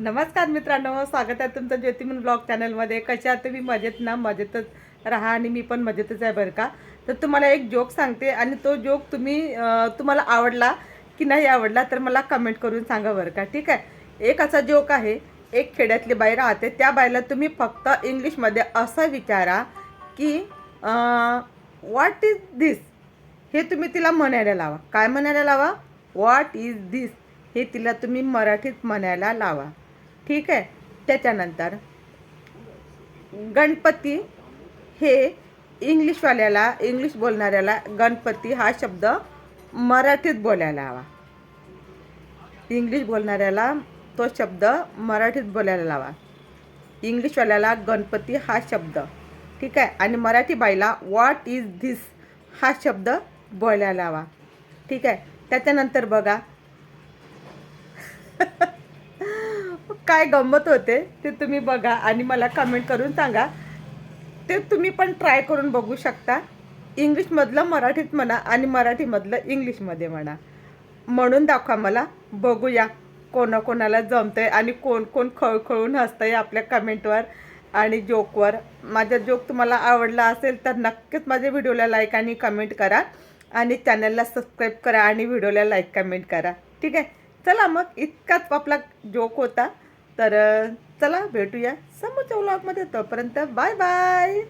नमस्कार मित्रांनो स्वागत आहे तुमचं ज्योतिमन ब्लॉग चॅनलमध्ये कशा आहात तुम्ही? मजेत ना? मजेतच राहा आणि मी पण मजेतच आहे बरं का. तर तुम्हाला एक जोक सांगते आणि तो जोक तुम्ही तुम्हाला आवडला की नाही आवडला तर मला कमेंट करून सांगा बरं का. ठीक आहे? एक असा जोक आहे एक खेड्यातली बाई राहते. त्या बाईला तुम्ही फक्त इंग्लिशमध्ये असं विचारा की व्हॉट इज दिस हे तुम्ही तिला म्हणायला लावा. काय म्हणायला लावा? व्हॉट इज दिस हे तिला तुम्ही मराठीत म्हणायला लावा. ठीक आहे? त्याच्यानंतर गणपती हे इंग्लिशवाल्याला इंग्लिश बोलणाऱ्याला गणपती हा शब्द मराठीत बोलायला हवा. इंग्लिश बोलणाऱ्याला तो शब्द मराठीत बोलायला लावा. इंग्लिशवाल्याला गणपती हा शब्द. ठीक आहे? आणि मराठी बाईला व्हॉट इज धिस हा शब्द बोलायला लावा. ठीक आहे? त्याच्यानंतर बघा. काय गंमत होते ते तुम्ही बघा आणि मला कमेंट करून सांगा. ते तुम्ही पण ट्राय करून बघू शकता. इंग्लिशमधलं मराठीत म्हणा आणि मराठीमधलं इंग्लिशमध्ये म्हणा. म्हणून दाखवा मला. बघूया कोणाकोणाला जमतंय आणि कोण कोण खळखळून हसतं आहे आपल्या कमेंटवर आणि जोकवर माझा जोक तुम्हाला आवडला असेल तर नक्कीच माझ्या व्हिडिओला लाईक आणि कमेंट करा. आणि चॅनलला सबस्क्राईब करा आणि व्हिडिओला लाईक कमेंट करा. ठीक आहे? चला मग इतकाच आपला जोक होता. तर चला भेटूया समोरच्या व्लॉगमध्ये तोपर्यंत बाय बाय